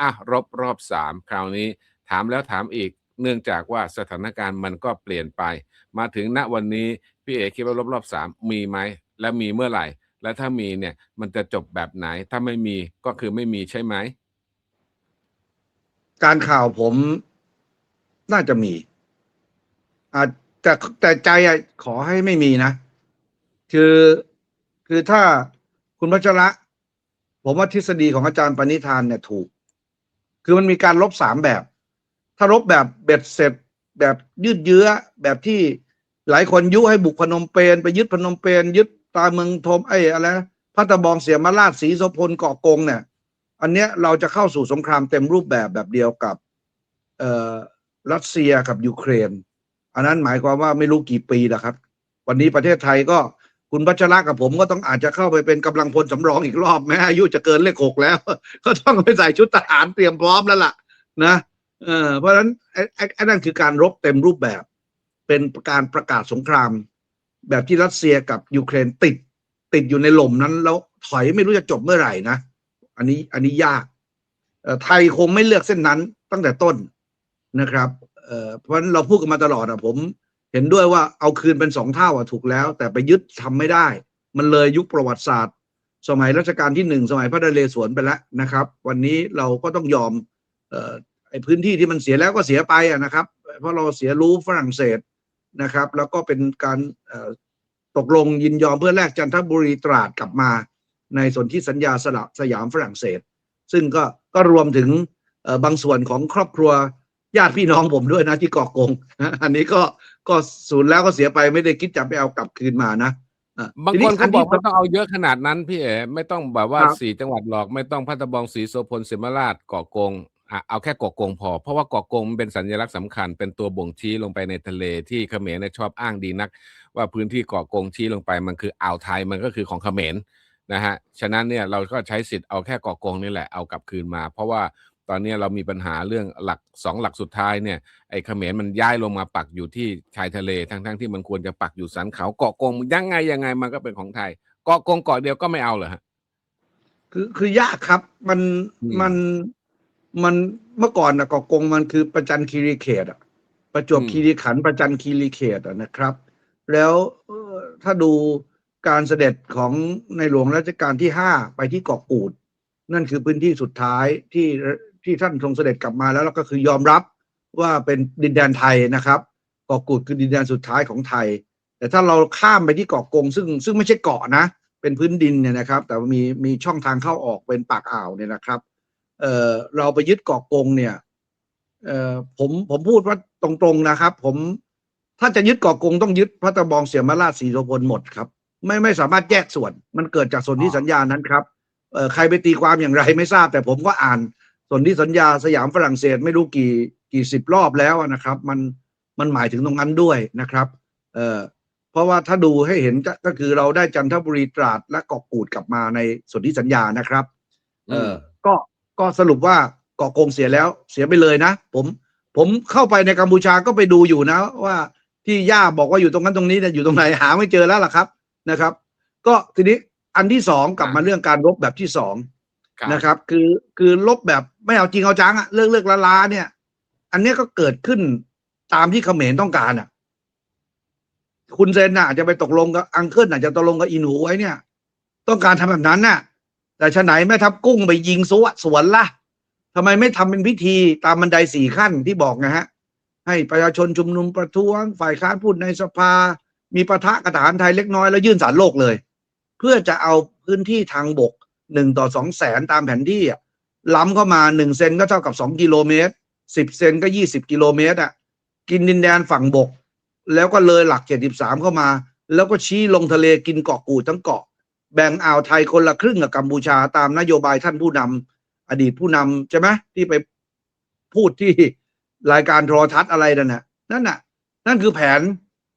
อะรบรอบสามคราวนี้ถามแล้วถามอีกเนื่องจากว่าสถานการณ์มันก็เปลี่ยนไป มาถึงณวันนี้ พี่เอกคิดว่ารบรอบสามมีไหม และมีเมื่อไหร่ และถ้ามีเนี่ยมันจะจบแบบไหน ถ้าไม่มีก็คือไม่มีใช่ไหม การข่าวผมน่าจะมีอาจแต่แต่ใจอะขอให้ไม่มีนะ คือคือถ้าคุณพัชระ ผมว่าทฤษฎีของอาจารย์ปณิธานเนี่ยถูก คือมันมีการลบสามแบบ ถ้าลบแบบเบ็ดเสร็จ แบบยืดเยื้อแบบที่หลายคนยุให้บุกพนมเปญไปยึดพนมเปญยึดตาเมืองทมไอ้อะไรพัตตะบองเสียมาราชศรีโสพลเกาะกงเนี่ย อันเนี้ยเราจะเข้าสู่สงครามเต็มรูปแบบแบบเดียวกับเอ่อรัสเซียกับยูเครน อันนั้นหมายความว่าไม่รู้กี่ปีแล้วครับ วันนี้ประเทศไทยก็ คุณพัชระกับผมก็ต้องอาจจะเข้าไปเป็นกำลังพลสำรองอีกรอบแม้อายุจะเกินเลขหกแล้ว ก็ต้องไปใส่ชุดทหารเตรียมพร้อมแล้วล่ะ นะเออเพราะฉะนั้นไอ้ไอ้นั่นคือการรบเต็มรูปแบบ เป็นการประกาศสงคราม แบบที่รัสเซียกับยูเครนติด ติดอยู่ในหล่มนั้น แล้วถอยไม่รู้จะจบเมื่อไหร่นะอันนี้อันนี้ยากเอ่อไทยคงไม่เลือกเส้นนั้นตั้งแต่ต้นนะครับเอ่อเพราะฉะนั้นเราพูดกันมาตลอดอะผม เห็นด้วยว่าเอาคืนเป็นสองเท่าอะถูกแล้ว แต่ไปยึดทำไม่ได้ มันเลยยุคประวัติศาสตร์ สมัยรัชกาลที่หนึ่งสมัยพระนเรศวรไปแล้วนะครับ วันนี้เราก็ต้องยอมเอ่อไอ้พื้นที่ที่มันเสียแล้วก็เสียไปอะนะครับ เพราะเราเสียรู้ฝรั่งเศสนะครับ แล้วก็เป็นการตกลงยินยอมเพื่อแลกจันทบุรีตราดกลับมาในส่วนที่สัญญาสละสยามฝรั่งเศส ซึ่งก็ก็รวมถึงบางส่วนของครอบครัวญาติพี่น้องผมด้วยนะที่เกาะกง อันนี้ก็ ก็สูญแล้วก็เสียไปไม่ได้คิดจะไปเอากลับคืนมานะอะบางทีคนเขาบอกที่ไม่ต้องเอาเยอะขนาดนั้นพี่เอ๋ไม่ต้องแบบว่าครับสี่จังหวัดหรอกไม่ต้องพัทบองศรีโสพลสิมราชเกาะกงอะเอาแค่เกาะกงพอ เพราะว่าเกาะกงมันเป็นสัญลักษณ์สำคัญเป็นตัวบ่งชี้ลงไปในทะเลที่เขมรเนี่ยชอบอ้างดีนัก ว่าพื้นที่เกาะกงชี้ลงไปมันคืออ่าวไทยมันก็คือของเขมรนะฮะฉะนั้นเนี่ยเราก็ใช้สิทธิ์เอาแค่เกาะกงนี่แหละเอากลับคืนมา เพราะว่า ตอนนี้เรามีปัญหาเรื่องหลักสองหลักสุดท้ายเนี่ยไอ้เขมรมันย้ายลงมาปักอยู่ที่ชายทะเลทั้งๆที่มันควรจะปักอยู่สันเขาเกาะกงยังไงยังไงมันก็เป็นของไทยเกาะกงเกาะเดียวก็ไม่เอาเหรอฮะคือคือยากครับมันอืมมันมันเมื่อก่อนนะเกาะกงมันคือประจันคีรีเขตอะประจวบคีรีขันธ์ประจันคีรีเขตอะนะครับ แล้วเอ่อถ้าดูการเสด็จของในหลวงรัชกาลที่ห้าไปที่เกาะกูด นั่นคือพื้นที่สุดท้ายที่ ที่ท่านทรงเสด็จกลับมาแล้วแล้วก็คือยอมรับว่าเป็นดินแดนไทยนะครับเกาะกูดคือดินแดนสุดท้ายของไทย แต่ถ้าเราข้ามไปที่เกาะกง ซึ่งซึ่งไม่ใช่เกาะนะ เป็นพื้นดินเนี่ยนะครับ แต่ว่ามีมีช่องทางเข้าออกเป็นปากอ่าวเนี่ยนะครับเอ่อเราไปยึดเกาะกงเนี่ยเอ่อผมผมพูดว่าตรงๆนะครับ ผมถ้าจะยึดเกาะกงต้องยึดพระตะบองเสียมาราชสีโสพลหมดครับ ไม่ไม่สามารถแยกส่วน มันเกิดจากส่วนที่สัญญานั้นครับเอ่อใครไปตีความอย่างไรไม่ทราบ แต่ผมก็อ่าน ส่วนที่สัญญาสยามฝรั่งเศสไม่รู้กี่กี่สิบรอบแล้วนะครับ มันมันหมายถึงตรงนั้นด้วยนะครับเอ่อเพราะว่าถ้าดูให้เห็นก็ก็คือเราได้จันทบุรีตราดและเกาะกูดกลับมาในส่วนที่สัญญานะครับเออก็ก็สรุปว่าเกาะกงเสียแล้วเสียไปเลยนะ ผมผมเข้าไปในกัมพูชาก็ไปดูอยู่นะ ว่าที่ย่าบอกว่าอยู่ตรงนั้นตรงนี้เนี่ยอยู่ตรงไหนหาไม่เจอแล้วล่ะครับนะครับ ก็ทีนี้อันที่สองกลับมาเรื่องการรบแบบที่สองครับนะครับ คือคือลบแบบ ไม่เอาจริงเอาจังอะเรื่องเลือกละลาเนี่ย อันเนี้ยก็เกิดขึ้นตามที่เขมรต้องการอะคุณเซนน่ะอาจจะไปตกลงกับอังเคิลอาจจะตกลงกับอินหูไว้เนี่ย ต้องการทำแบบนั้นน่ะ แต่ฉะไหนแม่ทัพกุ้งไปยิงสวสวนล่ะทำไมไม่ทำเป็นพิธีตามบันไดสี่ขั้นที่บอกนะฮะ ให้ประชาชนชุมนุมประท้วง ฝ่ายค้านพูดในสภา มีประทะกระฐานไทยเล็กน้อยแล้วยื่นสารโลกเลย เพื่อจะเอาพื้นที่ทางบกหนึ่งต่อสองแสนตามแผนที่อะ ล้ำเข้ามาหนึ่งเซนก็เท่ากับสองกิโลเมตรสิบเซนก็ยี่สิบกิโลเมตรอะกินดินแดนฝั่งบก แล้วก็เลยหลักเจ็ดสิบสามเข้ามา แล้วก็ชี้ลงทะเลกินเกาะกูดทั้งเกาะ แบ่งอ่าวไทยคนละครึ่งกับกัมพูชาตามนโยบายท่านผู้นำอดีตผู้นำใช่ไหมที่ไปพูดที่รายการโทรทัศน์อะไรนั่นน่ะนั่นน่ะ นั่นคือแผน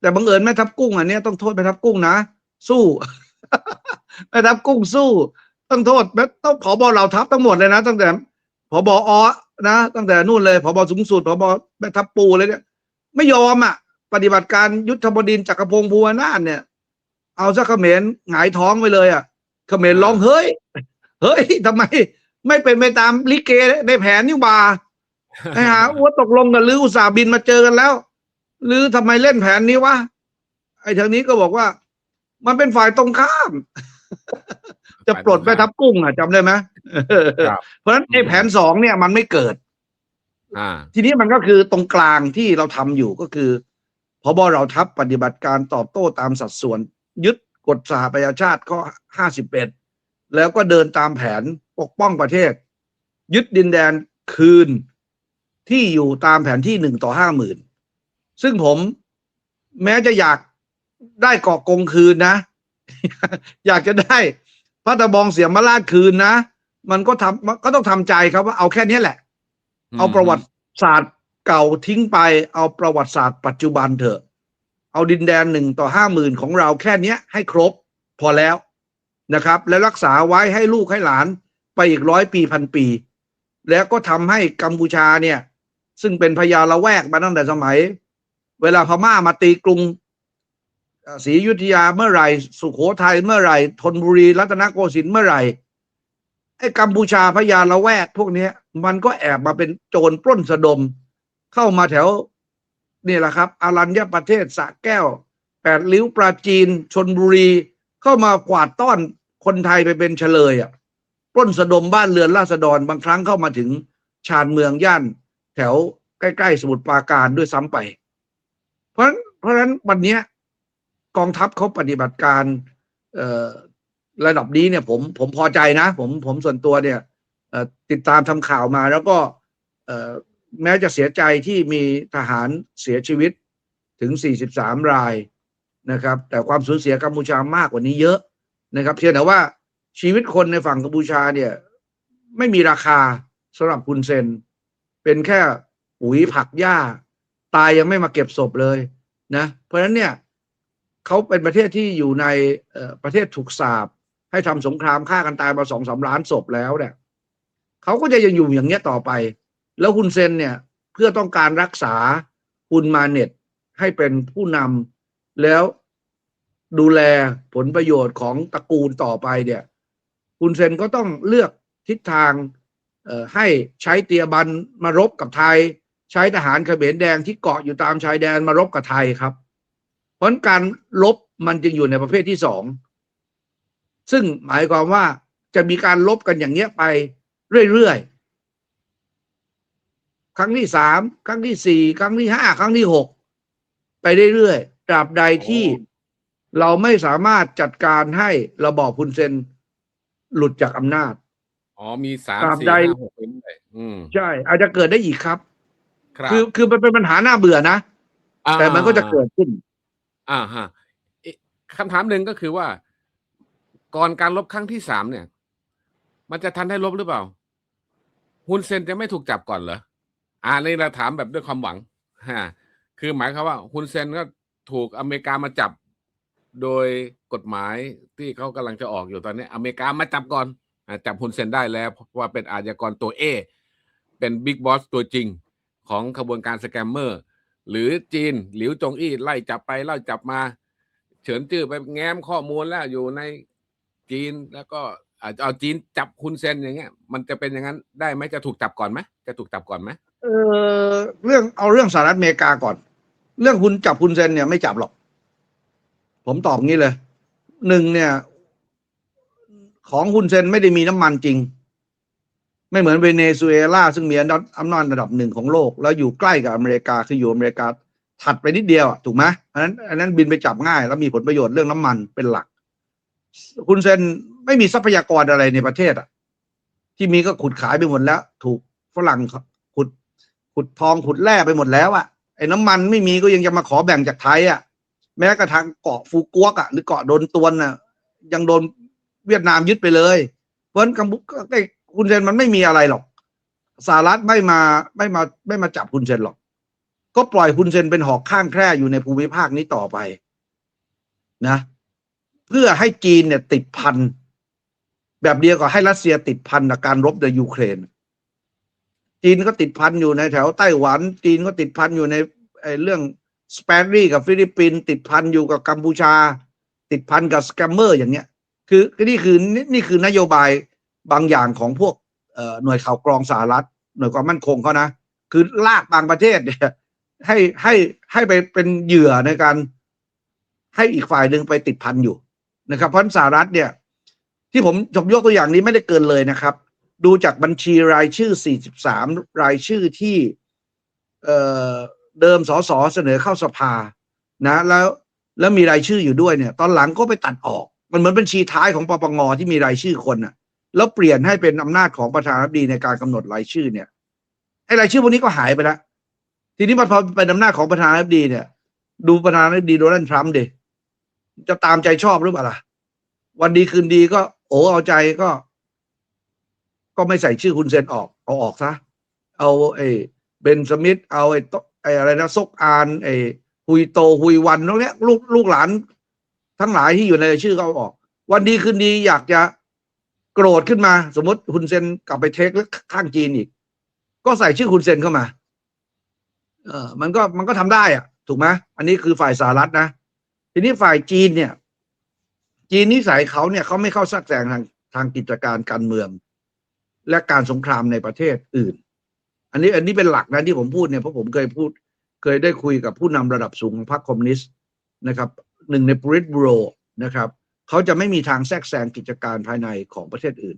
แต่บังเอิญแม่ทัพกุ้งอันนี้ต้องโทษแม่ทัพกุ้งนะ สู้แม่ทัพกุ้งสู้ ต้องโทษแม่ต้องผบเหล่าทัพทั้งหมดเลยนะ ตั้งแต่ผบอนะ ตั้งแต่นู่นเลยผบสูงสุดผบแม่ทัพปูเลยเนี่ย ไม่ยอมอะ ปฏิบัติการยุทธบดินทร์จักรพงศ์ภูวนาถเนี่ย เอาซะเขมรหงายท้องไปเลยอะเขมรร้องเฮ้ย เฮ้ยทำไม ไม่เป็นไปตามลิเกในแผนนี่หว่าไอ้หาว่าตกลงกันหรืออุตส่าห์บินมาเจอกันแล้ว หรือทำไมเล่นแผนนี้วะไอ้ทางนี้ก็บอกว่า มันเป็นฝ่ายตรงข้าม จะปลดแม่ทัพกุ้งอะจำได้ไหมครับเพราะฉะนั้นไอ้แผนสองเนี่ยมันไม่เกิด อ่า ทีนี้มันก็คือตรงกลางที่เราทำอยู่ก็คือพบเราทัพปฏิบัติการตอบโต้ตามสัดส่วน ยึดกฎสหประชาชาติข้อห้าสิบเอ็ดแล้วก็เดินตามแผนปกป้องประเทศ ยึดดินแดนคืนที่อยู่ตามแผนที่หนึ่งต่อห้าหมื่นซึ่งผมแม้จะอยากได้เกาะกงคืนนะ อยากจะได้พระตะบองเสียมราชคืนนะ มันก็ทำก็ต้องทำใจครับว่าเอาแค่นี้แหละ เอาประวัติศาสตร์เก่าทิ้งไป เอาประวัติศาสตร์ปัจจุบันเถอะ เอาดินแดนหนึ่งต่อห้าหมื่นของเราแค่เนี้ย ให้ครบพอแล้วนะครับ และรักษาไว้ให้ลูกให้หลานไปอีกร้อยปีพันปี แล้วก็ทำให้กัมพูชาเนี่ย ซึ่งเป็นพญาละแวกมาตั้งแต่สมัย เวลาพม่ามาตีกรุงเอ่อ ศรีอยุธยาเมื่อไหร่ สุโขทัยเมื่อไหร่ธนบุรีรัตนโกสินทร์เมื่อไหร่ไอ้กัมพูชาพญาละแวกพวกเนี้ยมันก็แอบมาเป็นโจรปล้นสะดม เข้ามาแถวนี่แหละครับอารัญญประเทศสะแก้ว แปดริ้วปราจีนชนบุรี เข้ามากวาดต้อนคนไทยไปเป็นเฉลยอะปล้นสะดมบ้านเรือนราษฎรบางครั้งเข้ามาถึงชานเมืองย่าน แถวใกล้ ๆ สมุทรปราการด้วยซ้ำไป เพราะฉะนั้นเพราะฉะนั้นวันเนี้ย กองทัพเขาปฏิบัติการเออระดับนี้เนี่ยผมผมพอใจนะ ผมผมส่วนตัวเนี่ยติดตามทำข่าวมา แล้วก็แม้จะเสียใจที่มีทหารเสียชีวิตถึง 43 รายนะครับ แต่ความสูญเสียกัมพูชามากกว่านี้เยอะนะครับเพียงแต่ว่าชีวิตคนในฝั่งกัมพูชาเนี่ย ไม่มีราคาสำหรับคุณเซน เป็นแค่ปุ๋ยผักหญ้า ตายยังไม่มาเก็บศพเลยนะ เพราะฉะนั้นเนี่ย เขาเป็นประเทศที่อยู่ในประเทศถูกสาบให้ทำสงครามฆ่ากันตายมาสองสามล้านศพแล้วเนี่ยเขาก็จะยังอยู่อย่างเนี้ยต่อไป แล้วฮุนเซนเนี่ยเพื่อต้องการรักษาฮุนมาเน็ตให้เป็นผู้นำแล้วดูแลผลประโยชน์ของตระกูลต่อไปเนี่ยฮุนเซนก็ต้องเลือกทิศทางให้ใช้เตียบันมารบกับไทย ใช้ทหารเขมรแดงที่เกาะอยู่ตามชายแดนมารบกับไทยครับ เพราะฉะนั้นการลบมันจึงอยู่ในประเภทที่สองซึ่งหมายความว่าจะมีการลบกันอย่างเงี้ยไปเรื่อยๆ ครั้งที่สามครั้งที่สี่ครั้งที่ห้าครั้งที่หกไปเรื่อยๆตราบใดที่โอ้เราไม่สามารถจัดการให้ระบอบคุณเซนหลุดจากอำนาจ อ๋อมีสามตราบสี่ใดห้าหกไปเรื่อยอืมใช่ อาจจะเกิดได้อีกครับครับ คือคือมันเป็นปัญหาหน้าเบื่อนะอ่าแต่มันก็จะเกิดขึ้น อ่าฮะคำถามหนึ่งก็คือว่า ก่อนการลบครั้งที่สามเนี่ย มันจะทันได้ลบหรือเปล่าฮุนเซนจะไม่ถูกจับก่อนเหรออ่านี่เราถามแบบด้วยความหวังฮะคือหมายความว่าฮุนเซนก็ถูกอเมริกามาจับ โดยกฎหมายที่เขากำลังจะออกอยู่ตอนนี้ อเมริกามาจับก่อนจับฮุนเซนได้แล้วเพราะว่าเป็นอาชญากรตัวเอเป็นบิ๊กบอสตัวจริงของขบวนการสแกมเมอร์ หรือจีนหลิวจงอี้ไล่จับไปไล่จับมา เฉินจื้อไปแง้มข้อมูลแล้วอยู่ในจีนแล้วก็เอาจีนจับคุณเซนอย่างเงี้ย มันจะเป็นอย่างนั้นได้ไหมจะถูกจับก่อนไหมจะถูกจับก่อนไหมเออเรื่องเอาเรื่องสหรัฐอเมริกาก่อน เรื่องคุณจับคุณเซนเนี่ยไม่จับหรอก ผมตอบงี้เลยหนึ่งเนี่ย ของคุณเซนไม่ได้มีน้ำมันจริง ไม่เหมือนเวเนซุเอลาซึ่งมีอันดับอำนาจระดับหนึ่งของโลก แล้วอยู่ใกล้กับอเมริกาคืออยู่อเมริกาถัดไปนิดเดียวอะถูกไหมอันนั้นอันนั้นบินไปจับง่าย แล้วมีผลประโยชน์เรื่องน้ำมันเป็นหลัก คุณเซนไม่มีทรัพยากรอะไรในประเทศอะ ที่มีก็ขุดขายไปหมดแล้ว ถูกฝรั่งขุดขุดทองขุดแร่ไปหมดแล้วอะไอ้น้ำมันไม่มีก็ยังจะมาขอแบ่งจากไทยอะ แม้กระทั่งเกาะฟูกวกอะหรือเกาะโดนตวนอะ ยังโดนเวียดนามยึดไปเลย เพราะฉะนั้นกัมพูไอ้ คุณเซนมันไม่มีอะไรหรอกสหรัฐไม่มาไม่มาไม่มาจับคุณเซนหรอก ก็ปล่อยคุณเซนเป็นหอกข้างแคร่อยู่ในภูมิภาคนี้ต่อไป นะ เพื่อให้จีนเนี่ย ติดพันแบบเดียวกับให้รัสเซียติดพันกับการรบในยูเครน จีนก็ติดพันอยู่ในแถวไต้หวัน จีนก็ติดพันอยู่ในเรื่องสเปนรีกับฟิลิปปินส์ติดพันอยู่กับกัมพูชา ติดพันกับสแกมเมอร์อย่างเงี้ย คือนี่คือนนี่คือนโยบาย บางอย่างของพวกหน่วยข่าวกรองสหรัฐ หน่วยความมั่นคงเขานะ คือลากบางประเทศเนี่ยให้ให้ให้ไปเป็นเหยื่อในการให้อีกฝ่ายหนึ่งไปติดพันอยู่นะครับเพราะสหรัฐเนี่ย ที่ผมผมยกตัวอย่างนี้ไม่ได้เกินเลยนะครับ ดูจากบัญชีรายชื่อ 43 รายชื่อที่เอ่อเดิมสสเสนอเข้าสภานะ แล้วแล้วมีรายชื่ออยู่ด้วยเนี่ย ตอนหลังก็ไปตัดออก มันเหมือนบัญชีท้ายของปปงที่มีรายชื่อคนน่ะ แล้วเปลี่ยนให้เป็นอำนาจของประธานาธิบดีในการกำหนดรายชื่อเนี่ยไอ้รายชื่อพวกนี้ก็หายไปแล้วทีนี้พอเป็นอำนาจของประธานาธิบดีเนี่ย ดูประธานาธิบดีโดนัลด์ทรัมป์ดิจะตามใจชอบหรือเปล่าล่ะวันดีคืนดีก็ โอ้เอาใจก็ ก็ไม่ใส่ชื่อคุณเซนออก เอาออกซะเอาไอ้เบนสมิธเอาไอ้ไอ้อะไรนะซกอานไอ้ฮุยโตฮุยวันพวกเนี้ยลูกลูกหลาน ทั้งหลายที่อยู่ในรายชื่อก็เอาออก วันดีคืนดีอยากจะ โกรธขึ้นมา สมมติคุณเซนกลับไปเทคแล้วข้างจีนอีก ก็ใส่ชื่อคุณเซนเข้ามา เออมันก็มันก็ทำได้อะถูกไหมอันนี้คือฝ่ายสหรัฐนะ ทีนี้ฝ่ายจีนเนี่ย จีนนิสัยเขาเนี่ยเขาไม่เข้าแทรกแซงทางทางกิจการการเมือง และการสงครามในประเทศอื่น อันนี้อันนี้เป็นหลักนะที่ผมพูดเนี่ยเพราะผมเคยพูด เคยได้คุยกับผู้นำระดับสูงของพรรคคอมมิวนิสต์นะครับหนึ่งในบริตบูโรนะครับ เขาจะไม่มีทางแทรกแซงกิจการภายในของประเทศอื่น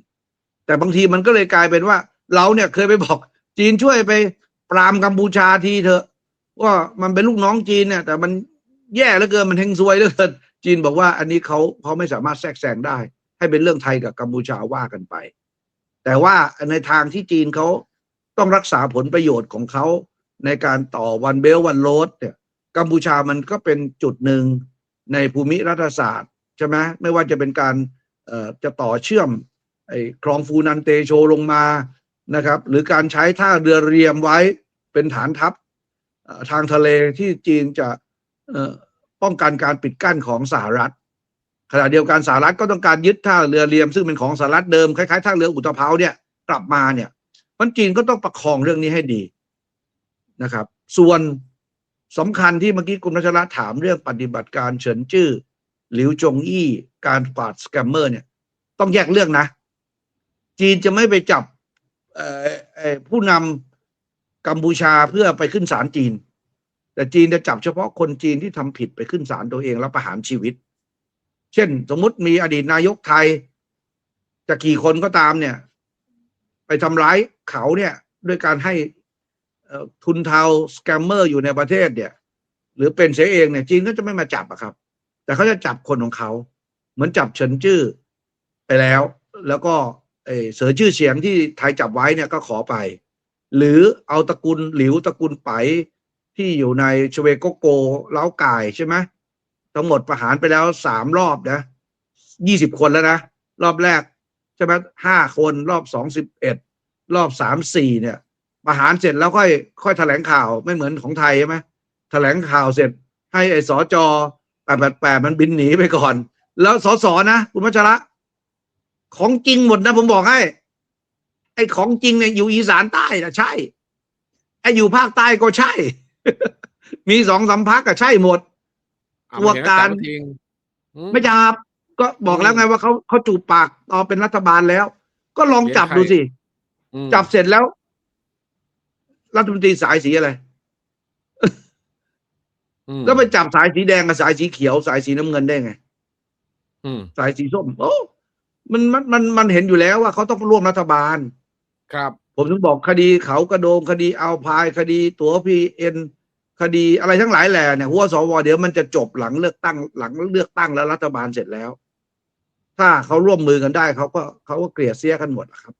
แต่บางทีมันก็เลยกลายเป็นว่า เราเนี่ยเคยไปบอก จีนช่วยไปปรามกัมพูชาทีเถอะว่ามันเป็นลูกน้องจีนเนี่ยแต่มันแย่เหลือเกินมันเฮงซวยเหลือเกินจีนบอกว่าอันนี้เขาเขาไม่สามารถแทรกแซงได้ ให้เป็นเรื่องไทยกับกัมพูชาว่ากันไป แต่ว่าในทางที่จีนเขาต้องรักษาผลประโยชน์ของเขาในการต่อวันเบลวันโรดเนี่ยกัมพูชามันก็เป็นจุดหนึ่งในภูมิรัฐศาสตร์ ใช่ไหมไม่ว่าจะเป็นการจะต่อเชื่อมไอ้คลองฟูนันเตโชลงมานะครับ หรือการใช้ท่าเรือเรียมไว้เป็นฐานทัพทางทะเลที่จีนจะป้องกันการปิดกั้นของสหรัฐ ขณะเดียวกันสหรัฐก็ต้องการยึดท่าเรือเรียม ซึ่งเป็นของสหรัฐเดิมคล้ายๆท่าเรืออุตภเปาเนี่ยกลับมาเนี่ยมันจีนก็ต้องประคองเรื่องนี้ให้ดีนะครับ ส่วนสำคัญที่เมื่อกี้คุณรัชระถามเรื่องปฏิบัติการเฉินจื้อ หลิวจงอี้การปราบสแกมเมอร์เนี่ย ต้องแยกเรื่องนะ จีนจะไม่ไปจับผู้นำกัมพูชาเพื่อไปขึ้นศาลจีน แต่จีนจะจับเฉพาะคนจีนที่ทำผิดไปขึ้นศาลตัวเองแล้วประหารชีวิต เช่น สมมุติมีอดีตนายกไทยจะกี่คนก็ตามเนี่ย ไปทำร้ายเขาเนี่ยด้วยการให้ทุนเทาสแกมเมอร์อยู่ในประเทศเนี่ย หรือเป็นเสียเองเนี่ยจีนก็จะไม่มาจับอะครับ แต่เขาจะจับคนของเขา เหมือนจับเฉินจื้อไปแล้ว แล้วก็เสือชื่อเสียงที่ไทยจับไว้เนี่ยก็ขอไป หรือเอาตระกูลหลิวตระกูลไปที่อยู่ในชเวโกโกเล้าไก่ใช่ไหมทั้งหมดประหารไปแล้วสามรอบนะยี่สิบคนแล้วนะ รอบแรกใช่ไหมห้าคนรอบสองสิบเอ็ดรอบสามสี่เนี่ย ประหารเสร็จแล้วค่อย ค่อยแถลงข่าวไม่เหมือนของไทยใช่ไหมแถลงข่าวเสร็จให้ไอ้สจ แปดแปดแปดมันบินหนีไปก่อน แล้วสสนะคุณพัชระ ของจริงหมดนะผมบอกให้ ไอ้ของจริงเนี่ยอยู่อีสานใต้นะใช่ ไอ้อยู่ภาคใต้ก็ใช่ มีสองสามพักก็ใช่หมดเอาตัวการเห็นแล้วจับทิ้งอืมไม่จับก็บอกแล้วไงว่าเขาเขาจูบปากตอนเป็นรัฐบาลแล้ว ก็ลองจับดูสิอืมจับเสร็จแล้ว รัฐมนตรีสายสีอะไรอืม แล้วไปจับสายสีแดงกับสายสีเขียว สายสีน้ำเงินได้ไงอืมสายสีส้มโอ้มันมันมันมันเห็นอยู่แล้วว่าเขาต้องร่วมรัฐบาล ครับ ผมถึงบอกคดีเขากระโดงคดีเอาพายคดี ตั๋วพีเอ็นคดีอะไรทั้งหลายแหล่เนี่ยหัวสวเดี๋ยวมันจะจบหลังเลือกตั้งหลังเลือกตั้งแล้วรัฐบาลเสร็จแล้ว ถ้าเขาร่วมมือกันได้เขาก็เขาก็เกลี่ยเสียกันหมดอะครับ